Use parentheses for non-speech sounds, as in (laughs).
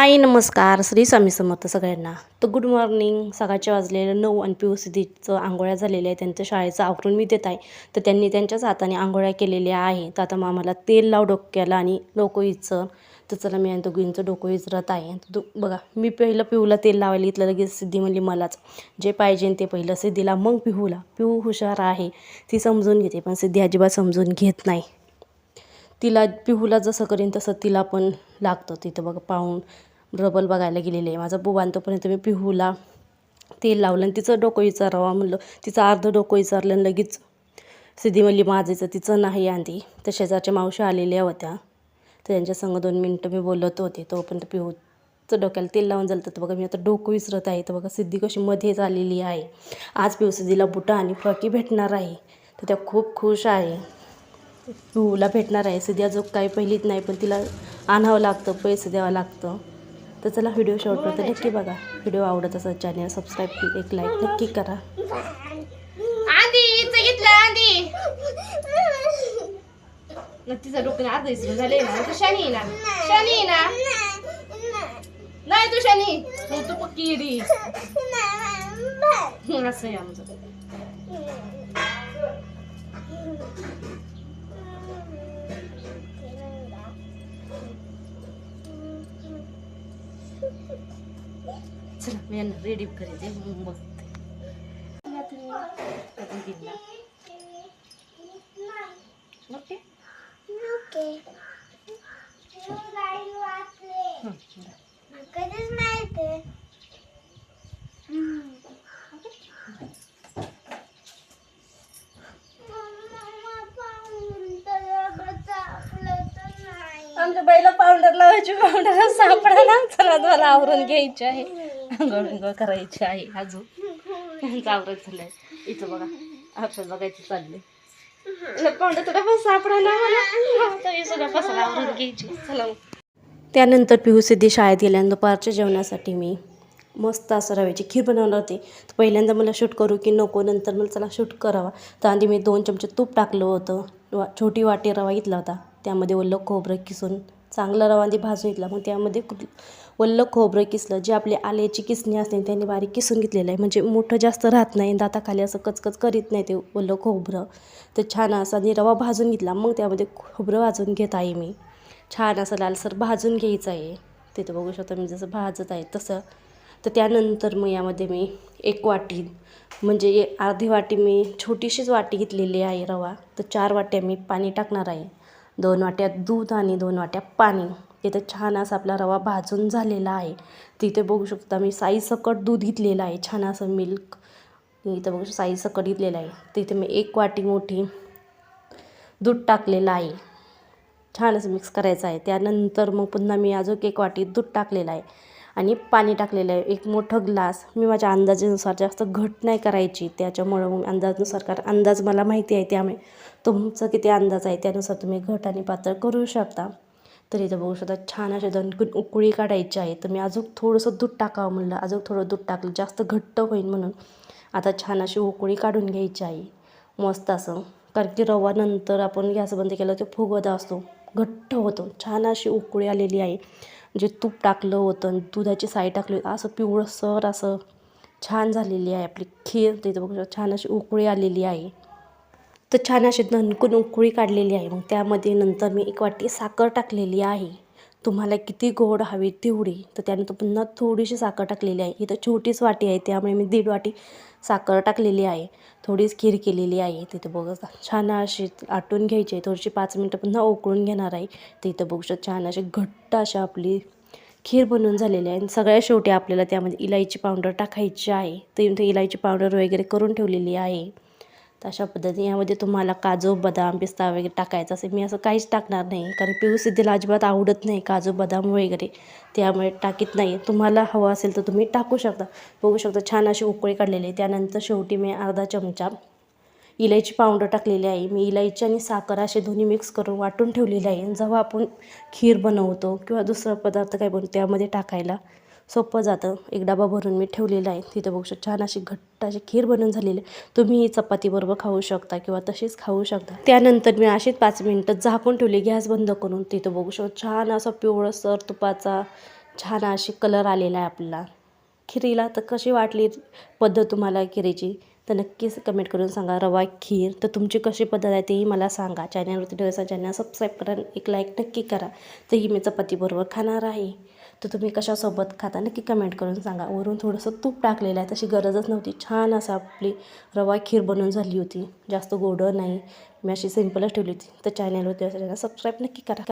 हाय नमस्कार. श्री स्वामी समर्थ सगळ्यांना. तर गुड मॉर्निंग सकाळचे वाजलेलं नऊ आणि पी सिद्धीचं आंघोळ्या झालेल्या आहे त्यांच्या शाळेचं आवरून मी देत आहे. तर त्यांनी त्यांच्याच हाताने आंघोळ्या केलेल्या आहे तर आता मामाला तेल लाव डोक्याला आणि डोकं इचर तर चला मी आणि दोघींचं डोकं इचरत आहे. तर बघा मी पहिलं पिहूला तेल लावायला इथलं लगेच सिद्धी म्हणली मलाच. जे पाहिजे ते पहिलं सिद्धीला मग पिहूला पिहू हुशार आहे. ती समजून घेते पण सिद्धी अजिबात समजून घेत नाही. तिला पिहूला जसं करीन तसं तिला पण लागतं. तिथं बघा पाहून रबल बघायला गेलेले आहे. माझा बुवा आणि तोपर्यंत मी पिहूला तेल लावलं आणि तिचं डोकं विचारावं म्हणलं. तिचं अर्धं डोकं विचारलं आणि लगेच सिद्धी म्हणली माझीचं तिचं नाही आधी. तर शेजारच्या मावशी आलेल्या होत्या. तर त्यांच्या संग दोन मिनटं मी बोलत होते. तोपर्यंत पिहूचं डोक्याला तेल लावून झालं तर बघा मी आता डोकं विसरत आहे. तर बघा सिद्धी कशी मध्येच आलेली आहे. आज पिहू सिद्धीला बुटा आणि फ्रॉकी भेटणार आहे. तर त्या खूप खुश आहे. पिहूला भेटणार आहे. सिद्धी अजून काही पहिलीच नाही पण तिला आणावं लागतं पैसे द्यावं लागतं. तर चला व्हिडिओ शॉर्ट नक्की बघा. व्हिडिओ आवडत असेल चॅनल सबस्क्राईब एक लाईक नक्की करा. आधी इथं घेतलं आधी. तिचं डोकं अर्ध इसरून झाले ना. तू शनी ना. शनी ना. नाही तू शनी तू पक्की (laughs) असं आहे आमचं. चला मी यांना रेडी करायचे मग बघते. ओके? आमच्या बाईला पावडर लावायची पावडर सापडा ना. चला मला आवरून घ्यायची आहे. आंघोळ आंघोळ करायची आहे अजून. आवरत झालंय. इथं बघा आपलं बघायचं चाललंय. पावडर तुला पण सापडा ना मला सुद्धा पसाला आवरून घ्यायची. चला त्यानंतर पिहू सिद्धी शाळेत गेल्यानंतर दुपारच्या जेवणासाठी मी मस्त असं रव्याची खीर बनवणार होती. तर पहिल्यांदा मला शूट करू की नको नंतर मला चला शूट करावा. तर आधी मी दोन चमचे तूप टाकलं होतं. वा छोटी वाटी रवा घेतला होता. त्यामध्ये ओलं खोबरं किसून चांगला रवा आधी भाजून घेतला. मग त्यामध्ये वल्लं खोबरं किसलं जे आपले आल्याची किसणी असते त्यांनी बारीक किसून घेतलेलं आहे. म्हणजे मोठं जास्त राहत नाही दाताखाली असं कचकच करीत नाही ते वल्लं खोबरं. तर छान असं आणि रवा भाजून घेतला. मग त्यामध्ये खोबरं भाजून घेत आहे मी. छान असं लालसर भाजून घ्यायचं आहे. तिथं बघू शकता मी जसं भाजत आहे तसं. तर त्यानंतर मग यामध्ये मी एक वाटी म्हणजे अर्धी वाटी मी छोटीशीच वाटी घेतलेली आहे रवा. तर चार वाट्या मी पाणी टाकणार आहे. दोन वाट्या दूध आणि दोन वाट्या पाणी. तिथं छान असा आपला रवा भाजून झालेला आहे. तिथे बघू शकता मी साईसकट दूध घेतलेलं आहे छान असं मिल्क इथं बघू साईसकट घेतलेलं आहे. तिथे मी एक वाटी मोठी दूध टाकलेलं आहे. छान असं मिक्स करायचं आहे. त्यानंतर मग पुन्हा मी अजून एक वाटी दूध टाकलेलं आहे. आणि पाणी टाकलेलं आहे. एक मोठं ग्लास मी माझ्या अंदाजानुसार जास्त घट नाही करायची. त्याच्यामुळं मग अंदाजानुसार कारण अंदाज मला माहिती आहे त्यामुळे. तुमचं किती अंदाज आहे त्यानुसार तुम्ही घट आणि पातळ करू शकता. तर इथं बघू शकता छान असे दणकून उकळी काढायची आहे. तर मी अजून थोडंसं दूध टाकावं म्हणलं. अजून थोडं दूध टाकलं. जास्त घट्ट होईल म्हणून. आता छान अशी उकळी काढून घ्यायची आहे. मस्त असं. कारण की रवा नंतर आपण गॅस बंद केला तो फुगत असतो. घट्ट होतो. छान अशी उकळी आलेली आहे. जे तूप टाकलं होतं आणि दुधाची साई टाकली होती. असं पिवळसर असं छान झालेली आहे आपली खीर. तिथं बघू शकता छान अशी उकळी आलेली आहे. तर छान अशी दणकून उकळी काढलेली आहे. मग त्यामध्ये नंतर मी एक वाटी साखर टाकलेली आहे. तुम्हाला किती गोड हवी तेवढी. तर त्यानंतर पुन्हा थोडीशी साखर टाकलेली आहे. इथं छोटीच वाटी आहे. त्यामुळे मी दीड वाटी साखर टाकलेली आहे. थोडीच खीर केलेली आहे. तिथं बघा छान अशी आटून घ्यायची आहे. थोडीशी पाच मिनटं पुन्हा उकळून घेणार आहे. तिथं इथं बघू शकता छान अशी घट्ट अशा आपली खीर बनवून झालेली आहे. आणि सगळ्या शेवटी आपल्याला त्यामध्ये इलायची पावडर टाकायची आहे. तर इथे इलायची पावडर वगैरे करून ठेवलेली आहे. तर अशा पद्धतीने यामध्ये तुम्हाला काजू बदाम पिस्ता वगैरे टाकायचं असेल. मी असं काहीच टाकणार नाही कारण पिऊ सिद्धीला अजिबात आवडत नाही काजू बदाम वगैरे. त्यामुळे टाकीत नाही. तुम्हाला हवं असेल तर तुम्ही टाकू शकता. बघू शकता छान अशी उकळी काढलेली आहे. त्यानंतर शेवटी मी अर्धा चमचा इलायची पावडर टाकलेली आहे. मी इलायची आणि साखर असे दोन्ही मिक्स करून वाटून ठेवलेले आहे. जेव्हा आपण खीर बनवतो किंवा दुसरा पदार्थ काय बनवतो त्यामध्ये टाकायला सोपं जातं. एक डबा भरून मी ठेवलेला आहे. तिथं बघू शकता छान अशी घट्ट अशी खीर बनवून झालेली आहे. तुम्ही ही चपातीबरोबर खाऊ शकता किंवा तशीच खाऊ शकता. त्यानंतर मी अशीच पाच मिनटं झाकून ठेवली गॅस बंद करून. तिथं बघू शकतो छान असा पिवळसर तुपाचा छान अशी कलर आलेला आहे आपला. खिरीला तर कशी वाटली पद्धत तुम्हाला खिरीची? तर नक्कीच कमेंट करून सांगा. रवा खीर तर तुमची कशी पद्धत आहे तेही मला सांगा. चॅनलवरती ठेवायचा चॅनल सबस्क्राईब करा. एक लाईक नक्की करा. तर ही मी चपातीबरोबर खाणार आहे. तर तुम्ही कशासोबत खाता? नक्की कमेंट करून सांगा. वरून थोडंसं तूप टाकलेलं आहे. तशी गरजच नव्हती. छान असं आपली रवा खीर बनवून झाली होती. जास्त गोडं नाही. मी अशी सिम्पलच ठेवली होती. तर चॅनलवरती सबस्क्राईब नक्की करा.